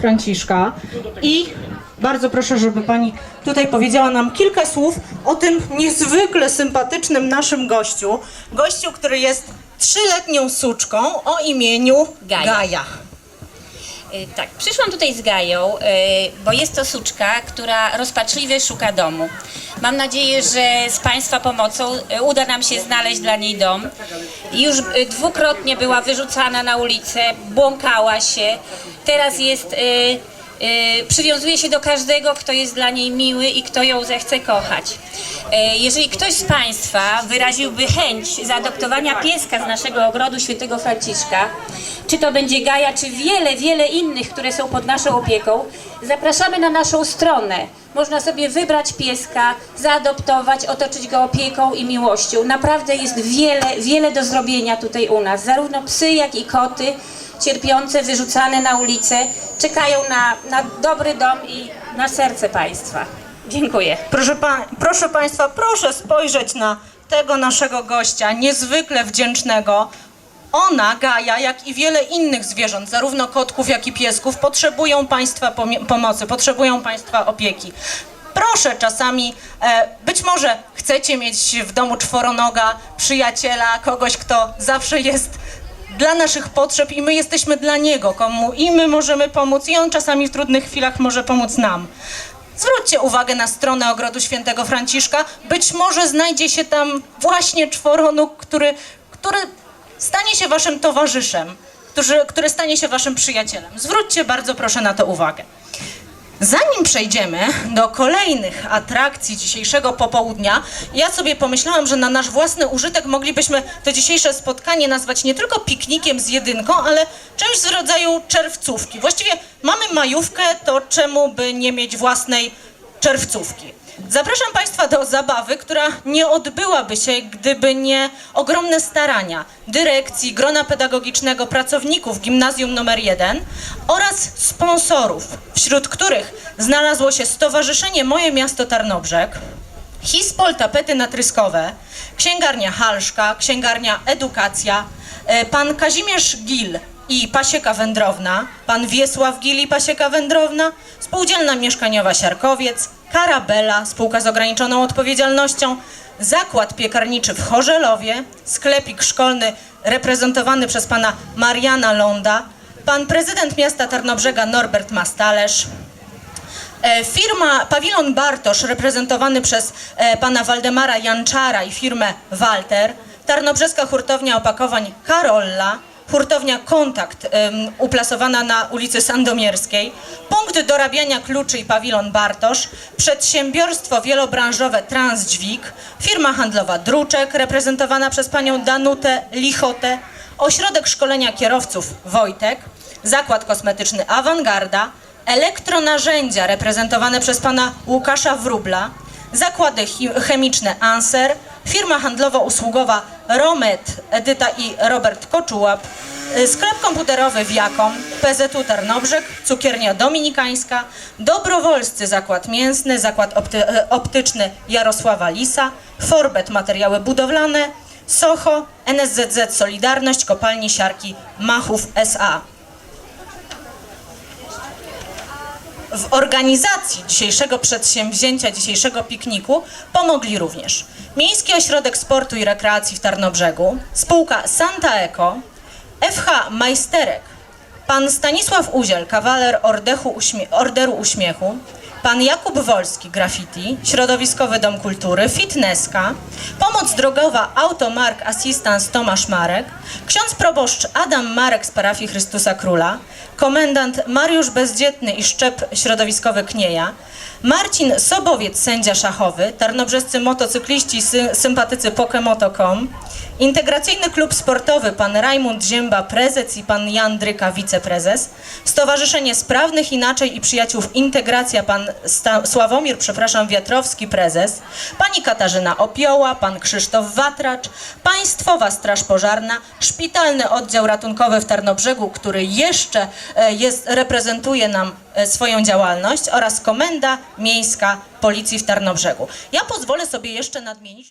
Franciszka i bardzo proszę, żeby pani tutaj powiedziała nam kilka słów o tym niezwykle sympatycznym naszym gościu. Gościu, który jest trzyletnią suczką o imieniu Gaja. Gaja. Y, Tak, przyszłam tutaj z Gają, y, bo jest to suczka, która rozpaczliwie szuka domu. Mam nadzieję, że z Państwa pomocą y, uda nam się znaleźć dla niej dom. Już dwukrotnie była wyrzucana na ulicę, błąkała się. Teraz jest, przywiązuje się do każdego, kto jest dla niej miły i kto ją zechce kochać. Y, Jeżeli ktoś z Państwa wyraziłby chęć zaadoptowania pieska z naszego ogrodu świętego Franciszka, czy to będzie Gaja, czy wiele, wiele innych, które są pod naszą opieką, zapraszamy na naszą stronę. Można sobie wybrać pieska, zaadoptować, otoczyć go opieką i miłością. Naprawdę jest wiele, wiele do zrobienia tutaj u nas. Zarówno psy, jak i koty cierpiące, wyrzucane na ulicę, czekają na, na dobry dom i na serce Państwa. Dziękuję. Proszę, pa, proszę Państwa, proszę spojrzeć na tego naszego gościa, niezwykle wdzięcznego. Ona, Gaja, jak i wiele innych zwierząt, zarówno kotków, jak i piesków, potrzebują Państwa pomocy, potrzebują Państwa opieki. Proszę czasami, e, być może chcecie mieć w domu czworonoga, przyjaciela, kogoś, kto zawsze jest dla naszych potrzeb i my jesteśmy dla niego, komu i my możemy pomóc i on czasami w trudnych chwilach może pomóc nam. Zwróćcie uwagę na stronę Ogrodu Świętego Franciszka. Być może znajdzie się tam właśnie czworonóg, który, który stanie się waszym towarzyszem, który, który stanie się waszym przyjacielem. Zwróćcie bardzo proszę na to uwagę. Zanim przejdziemy do kolejnych atrakcji dzisiejszego popołudnia, ja sobie pomyślałam, że na nasz własny użytek moglibyśmy to dzisiejsze spotkanie nazwać nie tylko piknikiem z jedynką, ale czymś z rodzaju czerwcówki. Właściwie mamy majówkę, to czemu by nie mieć własnej czerwcówki? Zapraszam Państwa do zabawy, która nie odbyłaby się, gdyby nie ogromne starania dyrekcji, grona pedagogicznego, pracowników gimnazjum nr 1 oraz sponsorów, wśród których znalazło się Stowarzyszenie Moje Miasto Tarnobrzeg, Hispol Tapety Natryskowe, Księgarnia Halszka, Księgarnia Edukacja, e, pan Kazimierz Gil i Pasieka Wędrowna, pan Wiesław Gil i Pasieka Wędrowna, Spółdzielna Mieszkaniowa Siarkowiec, Karabela, spółka z ograniczoną odpowiedzialnością, Zakład Piekarniczy w Chorzelowie, sklepik szkolny reprezentowany przez pana Mariana Londa, pan prezydent miasta Tarnobrzega Norbert Mastalerz, E, Firma Pawilon Bartosz, reprezentowany przez e, pana Waldemara Janczara i firmę Walter, Tarnobrzeska Hurtownia Opakowań Karolla, hurtownia Kontakt em, uplasowana na ulicy Sandomierskiej, punkt dorabiania kluczy i pawilon Bartosz, przedsiębiorstwo wielobranżowe Transdźwig, firma handlowa Druczek, reprezentowana przez panią Danutę Lichotę, ośrodek szkolenia kierowców Wojtek, zakład kosmetyczny Awangarda, elektronarzędzia reprezentowane przez pana Łukasza Wróbla, zakłady chemiczne Anser, firma handlowo-usługowa Romet, Edyta i Robert Koczułap, y, sklep komputerowy Wiakom, PZU Tarnobrzeg, cukiernia dominikańska, dobrowolscy zakład mięsny, zakład opty- e, optyczny Jarosława Lisa, Forbet materiały budowlane, Socho, NSZZ Solidarność, kopalni siarki Machów S.A. W organizacji dzisiejszego przedsięwzięcia, dzisiejszego pikniku pomogli również Miejski Ośrodek Sportu i Rekreacji w Tarnobrzegu, spółka Santa Eco, FH Majsterek, pan Stanisław Uziel, kawaler Uśmie- Orderu Uśmiechu, pan Jakub Wolski, Graffiti, Środowiskowy Dom Kultury, Fitnesska, Pomoc Drogowa Automark Assistance Tomasz Marek, ksiądz proboszcz Adam Marek z parafii Chrystusa Króla, komendant Mariusz Bezdzietny i Szczep Środowiskowy Knieja, Marcin Sobowiec, sędzia szachowy, tarnobrzescy motocykliści, sy- sympatycy Pokemoto.com, Integracyjny Klub Sportowy pan Rajmund Zięba, prezes i pan Jan Dryka, wiceprezes, Stowarzyszenie Sprawnych Inaczej i Przyjaciół Integracja pan Sta- Sławomir, przepraszam, Wiatrowski, prezes, pani Katarzyna Opioła, pan Krzysztof Watracz, Państwowa Straż Pożarna, Szpitalny Oddział Ratunkowy w Tarnobrzegu, który jeszcze e, jest, reprezentuje nam swoją działalność oraz Komenda Miejska Policji w Tarnobrzegu. Ja pozwolę sobie jeszcze nadmienić